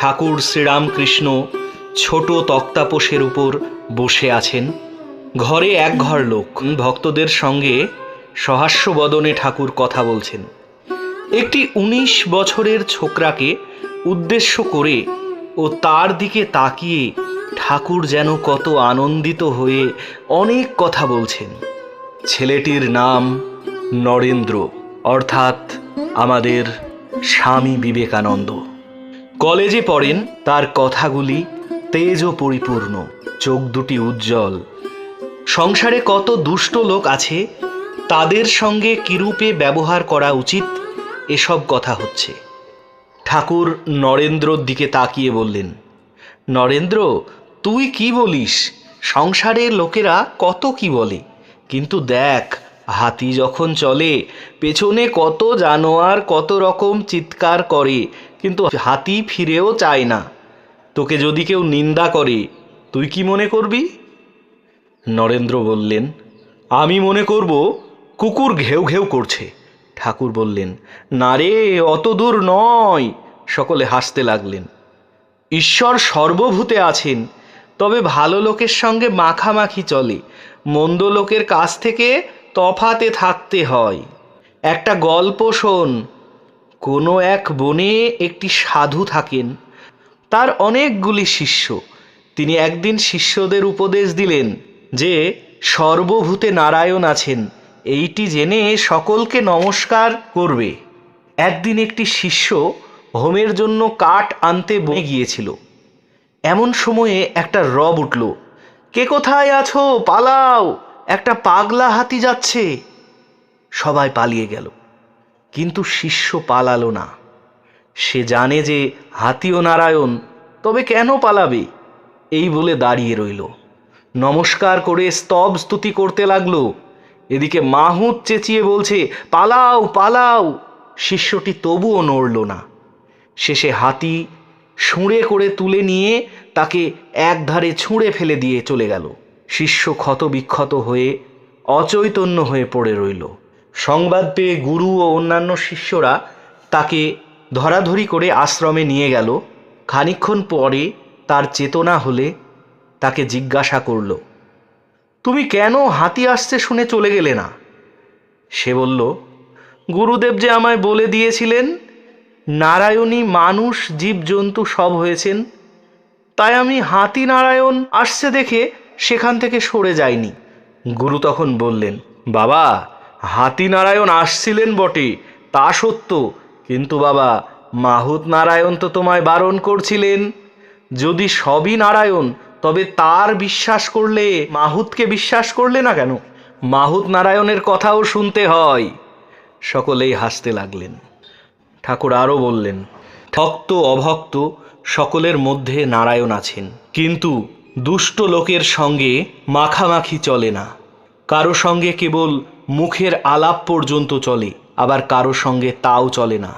ঠাকুর শ্রীরামকৃষ্ণ ছোট তক্তাপোষের উপর বসে আছেন। ঘরে এক ঘর লোক। ভক্তদের সঙ্গে সহাস্য বদনে ঠাকুর কথা বলছেন। একটি উনিশ বছরের ছোকরাকে উদ্দেশ্য করে ও তার দিকে তাকিয়ে ঠাকুর যেন কত আনন্দিত হয়ে অনেক কথা বলছেন। ছেলেটির নাম নরেন্দ্র, অর্থাৎ আমাদের স্বামী বিবেকানন্দ। কলেজে পড়েন, তার কথাগুলি তেজ ও পরিপূর্ণ চোখ দুটি উজ্জ্বল। সংসারে কত দুষ্ট লোক আছে, তাদের সঙ্গে কিরূপে ব্যবহার করা উচিত, এসব কথা হচ্ছে। ঠাকুর নরেন্দ্রর দিকে তাকিয়ে বললেন, নরেন্দ্র, তুই কি বলিস? সংসারের লোকেরা কত কি বলে? কিন্তু দেখ হাতি যখন চলে, পেছনে কত জানোয়ার কত রকম চিৎকার করে, কিন্তু হাতি ফিরেও চায় না। তোকে যদি কেউ নিন্দা করে, তুই কি মনে করবি? নরেন্দ্র বললেন, আমি মনে করব, কুকুর ঘেউ ঘেউ করছে। ঠাকুর বললেন, না রে, অত দূর নয়। সকলে হাসতে লাগলেন। ঈশ্বর সর্বভূতে আছেন, তবে ভালো লোকের সঙ্গে মাখামাখি চলে। মন্দ লোকের কাছ থেকে তফাতে থাকতে হয়। একটা গল্প শোন। কোনো এক বনে একটি সাধু থাকেন। তার অনেকগুলি শিষ্য। তিনি একদিন শিষ্যদের উপদেশ দিলেন যে, সর্বভূতে নারায়ণ আছেন। এইটি জেনে সকলকে নমস্কার করবে। একদিন একটি শিষ্য হোমের জন্য কাঠ আনতে বনে গিয়েছিল। এমন সময়ে একটা রব উঠল, কে কোথায় আছো? পালাও! একটা পাগলা হাতি যাচ্ছে। সবাই পালিয়ে গেল। কিন্তু শিষ্য পালালো না। সে জানে যে হাতিও নারায়ণ তবে কেন পালাবে? এই বলে দাঁড়িয়ে রইল। নমস্কার করে স্তব স্তুতি করতে লাগল। এদিকে মাহুত চেঁচিয়ে বলছে, পালাও পালাও। শিষ্যটি তবুও নড়ল না। শেষে হাতি শুঁড়ে করে তুলে নিয়ে তাকে একধারে ছুঁড়ে ফেলে দিয়ে চলে গেল। শিষ্য ক্ষত বিক্ষত হয়ে অচৈতন্য হয়ে পড়ে রইল। সংবাদ পেয়ে গুরু ও অন্যান্য শিষ্যরা তাকে ধরাধরি করে আশ্রমে নিয়ে গেল। খানিক্ষণ পরে তার চেতনা হলে তাকে জিজ্ঞাসা করল, তুমি কেন হাতি আসছে শুনে চলে গেলে না? সে বলল, গুরুদেব যে আমায় বলে দিয়েছিলেন, নারায়ণী মানুষ, জীবজন্তু সব হয়েছেন, তাই আমি হাতি নারায়ণ আসছে দেখে সেখান থেকে সরে যায়নি। গুরু তখন বললেন, বাবা, হাতি নারায়ণ আসছিলেন বটে, তা সত্য। কিন্তু বাবা, মাহুত নারায়ণ তো তোমায় বারণ করছিলেন। যদি সবই নারায়ণ, তবে তার বিশ্বাস করলে, মাহুতকে বিশ্বাস করলে না কেন? মাহুত নারায়ণের কথাও শুনতে হয়। সকলেই হাসতে লাগলেন। ঠাকুর আরও বললেন, ভক্ত, অভক্ত, সকলের মধ্যে নারায়ণ আছেন। কিন্তু দুষ্ট লোকের সঙ্গে মাখামাখি চলে না। কারও সঙ্গে কেবল মুখের আলাপ পর্যন্ত চলে, আবার কারও সঙ্গে তাও চলে না।